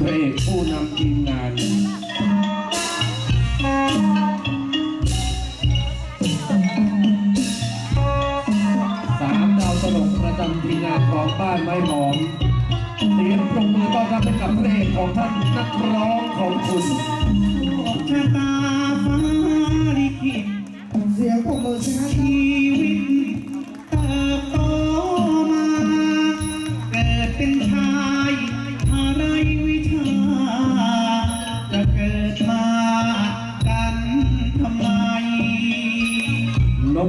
พระเอกผู้นำทีมงานสามดาวตลกประจำทีมงานของบ้านไม้หอมเสียงปรบมือต้อนรับให้กับพระเอกของท่านนักร้องของคุณชะตาฟ้าลิขิตเสียงปรบมือชนะชีวิต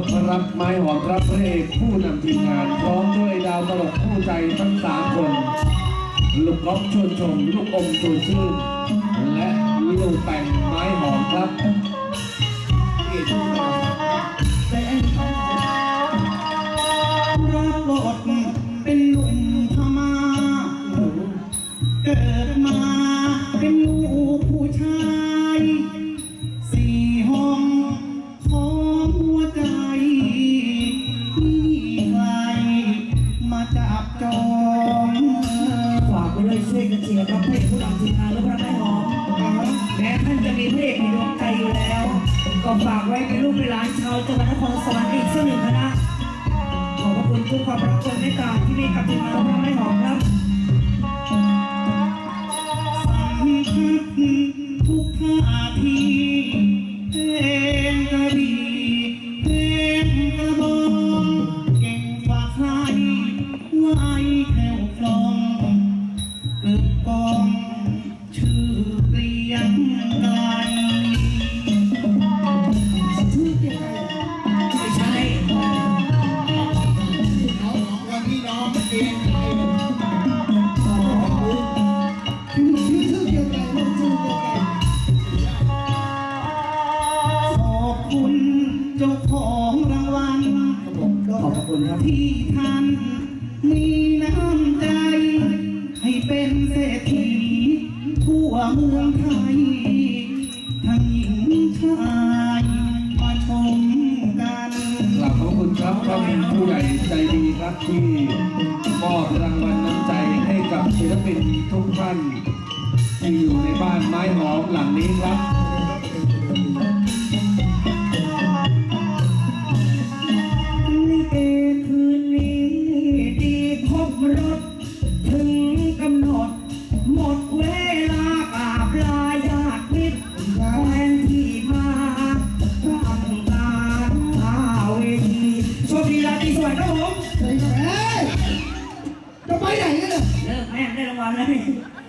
พรับไม้หอมรับพระเอกผู้นำทีมงานพร้อมด้วยดาวตลกคู่ใจทั้งสามคน ลูกก๊อฟชวนชม ลูกอมชวนชื่น และลูกแต่งไม้หอมครับรับบท ก็ฝากไว้เป็นลูกเป็นหลานชาวจังหวัดนครสวรรค์อีกสักหนึ่งคณะขอบพระคุณทุกความรักความเมตตาที่มีกับทีมงานและพระไม้หอมนะ เศรษฐีทั่วเมืองไทย ทั้งหญิงชายมาชมกันกราบขอบคุณครับท่านผู้ใหญ่ใจดีครับที่มอบรางวัลน้ำใจให้กับศิลปินทุกท่านที่อยู่ในบ้านไม้หอมหลังนี้ครับ วัลแล้วนี่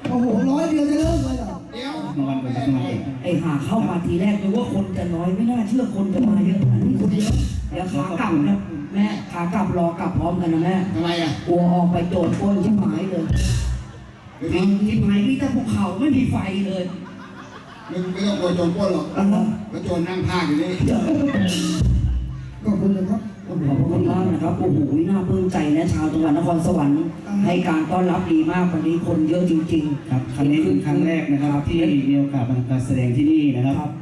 โอ้โหร้อยเดียวจะเลิกเลยเหรอเดี๋ยวรางวัลเป็นรางวัลไอ้ห่าเข้ามาทีแรกนึกว่าคนจะน้อยไม่น่าเชื่อคนจะมาเยอะขนาดนี้คนเยอะเดี๋ยวขากลับนะแม่ขากลับรอกลับพร้อมกันนะแม่ทำไมอะกลัวออกไปโดนก้นชิบหายเลยมึจริงงชิบหายมีแต่ภูเขาไม่มีไฟเลยมึงไม่ต้องกลัวโจรปล้นหรอกอ่าฮะแล้วโจรนั่งพากอยู่นี่ขอบคุณนะครับ ขอบคุณมากนะครับโอ้โหน่าปลื้มใจนะชาวจังหวัดนครสวรรค์ให้การต้อนรับดีมากวันนี้คนเยอะจริง ๆ ครับครั้งนี้เป็นครั้งแรกนะครับ ที่มีโอกาสมาการแสดงที่นี่นะครับครับ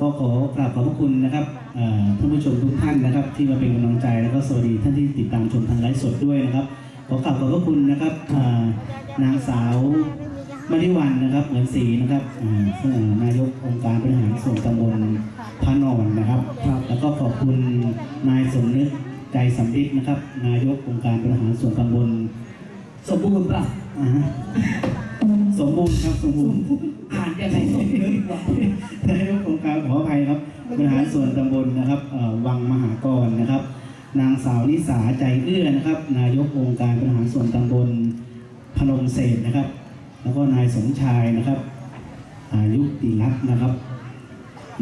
ก็ขอกราบขอบพระคุณนะครับเอ่อท่านผู้ชมทุกท่านนะครับ ที่มาเป็นกำลังใจแล้วก็สวัสดีท่านที่ติดตามชมทางไลฟ์สดด้วยนะครับขอกราบขอบพระคุณนะครับอ่านางสาวมณิวันนะครับ เหมือนศรีนะครับอ่าซึ่งนายกองค์การบริหารส่วนตำบล ใจสำริดนะครับ นายกองค์การบริหารส่วนตำบลสมบูรณ์ป่ะอ่าฮะสมบูรณ์ครับสมบูรณ์อ่านยังไงสมบูรณ์กว่านายกองค์การขออภัยครับบริหารส่วนตำบลนะครับเอ่อวังมหากรนะครับ นางสาวนิสาใจเอื้อนะครับ นายกองค์การบริหารส่วนตำบลพนมเศษนะครับ แล้วก็นายสมชายนะครับอายุติรัตน์นะครับ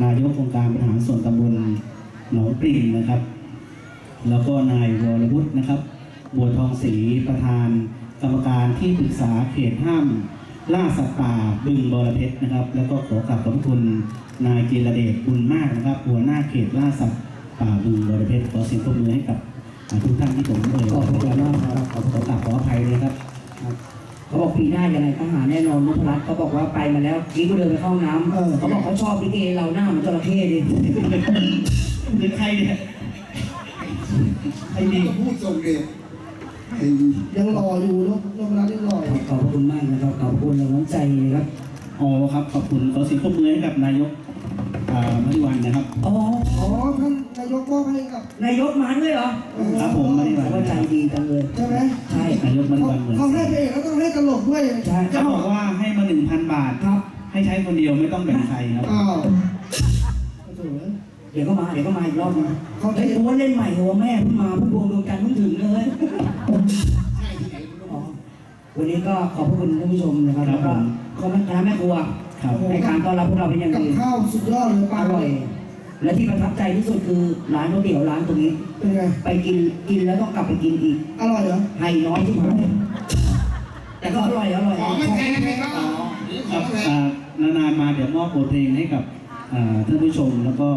นายกองค์การบริหารส่วนตำบลหนองปริงนะครับ แล้วก็นายวรวุฒินะครับ บัวทองศรีประธาน กรรมการที่ปรึกษาเขตห้าม ล่าสัตว์ป่าบึงบรเพชรนะครับ แล้วก็ขอกราบขอบพระคุณนายจิรเดชบุญมากนะครับ หัวหน้าเขตล่าสัตว์ป่าบึงบรเพชรขอเสียงปรบมือให้กับอ่าทุกท่านที่ผมเอ่ยขอบคุณมากครับขอขอกราบขออภัยเลยครับเขาบอกปีหน้ายังไงต้องหาแน่นอนนุพรัตน์เขาบอกว่าไปมาแล้วกี้ก็เดินไปเข้าห้องน้ำเขาบอกเขาชอบลิเกเราหน้าเหมือนจระเข้ดิหรือใครเนี่ย ใครดีก็พูดส่งเดชเไอ้ยังรออยู่เนาะนพรัตน์ยังรออยู่ขอบพระคุณมากนะครับ ขอบคุณแรงน้ำใจนะครับ อ๋อครับ ขอบคุณขอเสิบปรบมือให้กับนายกอ่ามหิวันนะครับ อ๋อ อ๋อท่านนายกมอบให้กับ นายกมาด้วยเหรอ ครับผมมหิวันว่าใจดีจังเลย ใช่ไหมใช่ นายกมหิเขาวันเหมือนเขาให้พระเอกแล้วต้องให้ตลกด้วยใช่เขาบอกว่าให้มาหนึ่งพันบาทครับ ให้ใช้คนเดียวไม่ต้องแบ่งใครครับอ้าวโอ้โหเดี๋ยวก็มา เดี๋ยวก็มาอีกรอบนึงเขาเฮ้ยกูว่าเล่นใหม่หัวแม่เพิ่งมาเพิ่งดวงดวงจันทร์เพิ่งถึงเลยอ๋อวันนี้ก็ขอบพระคุณท่านผู้ชมนะครับครัแล้บวก็ผมขอบคุณคณะแม่ครัวครับในการต้อนรับพวกเราเป็นอย่างกับดีข้าวสุดยอดเลยปลาอร่อย และที่ประทับใจที่สุดคือร้านก๋วยเตี๋ยวร้านตรงนี้ เป็นไง ไปกินกินแล้วต้องกลับไปกินอีกอร่อยเหรอให้น้อยที่สุดแต่ก็อร่อยอร่อย ของมันแพงไหมครับอ๋อหรือขคอรังบมันแพง อ่านานๆมาเดี๋ยวมอบบทเพลงให้กับอ่าท่านผู้ชมแล้วก็